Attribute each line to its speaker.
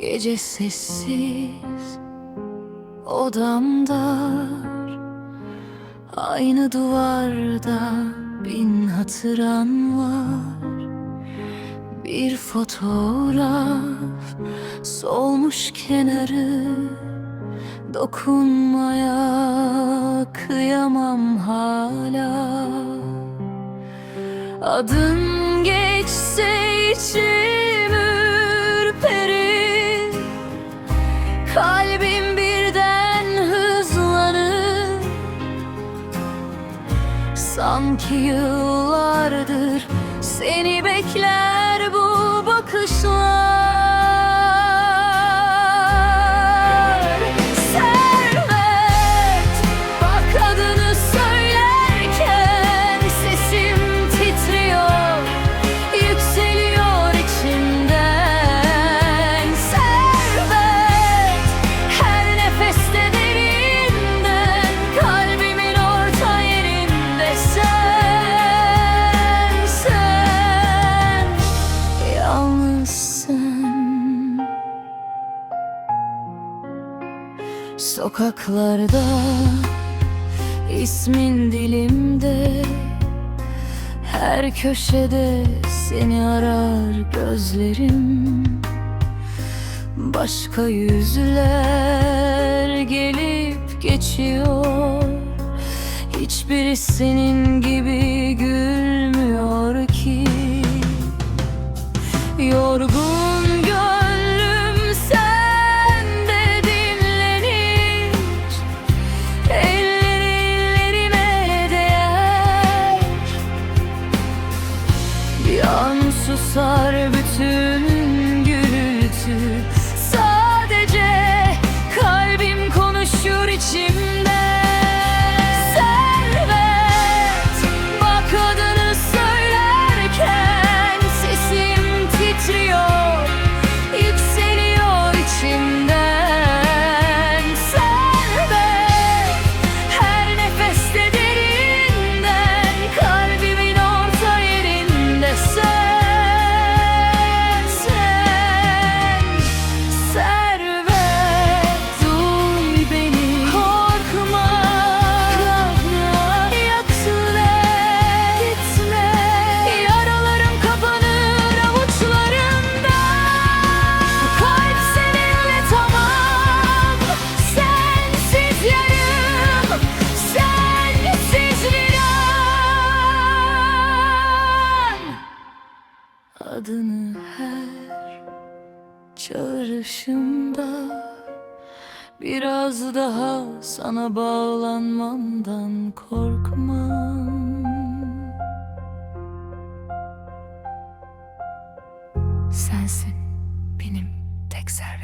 Speaker 1: Gece sessiz Odam dar Aynı duvarda bin hatıran var. Bir fotoğraf Solmuş kenarı. Dokunmaya kıyamam hala. Adın geçse içim Sanki yıllardır seni bekler bu Sokaklarda ismin dilimde. Her köşede seni arar gözlerim. Başka yüzler gelip geçiyor. Hiçbiri senin gibi gülmüyor ki. Yorgun Bir an susar bütün gürültü Adını her çağrışımda Biraz daha sana bağlanmamdan korkmam. Sensin benim tek servetim